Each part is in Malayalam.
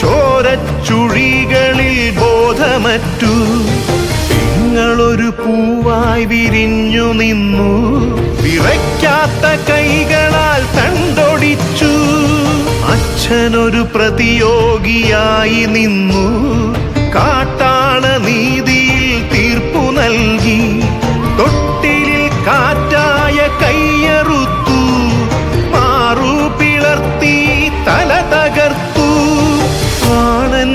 ചോരച്ചുഴികളിൽ ബോധമറ്റു. നിങ്ങളൊരു പൂവായി വിരിഞ്ഞു നിന്നു. വിറയ്ക്കാത്ത കൈകളാൽ തണ്ടൊടിച്ചു അച്ഛനൊരു പ്രതിയോഗിയായി നിന്നു. കാട്ടാള നീതിയിൽ തീർപ്പു നൽകി. തൊട്ടിലിൽ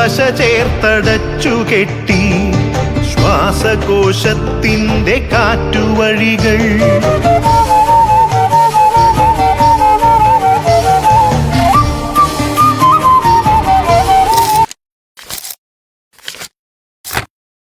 പശ ചേർത്തടച്ചു കെട്ടി. ശ്വാസകോശത്തിന്റെ കാറ്റുവഴികൾ.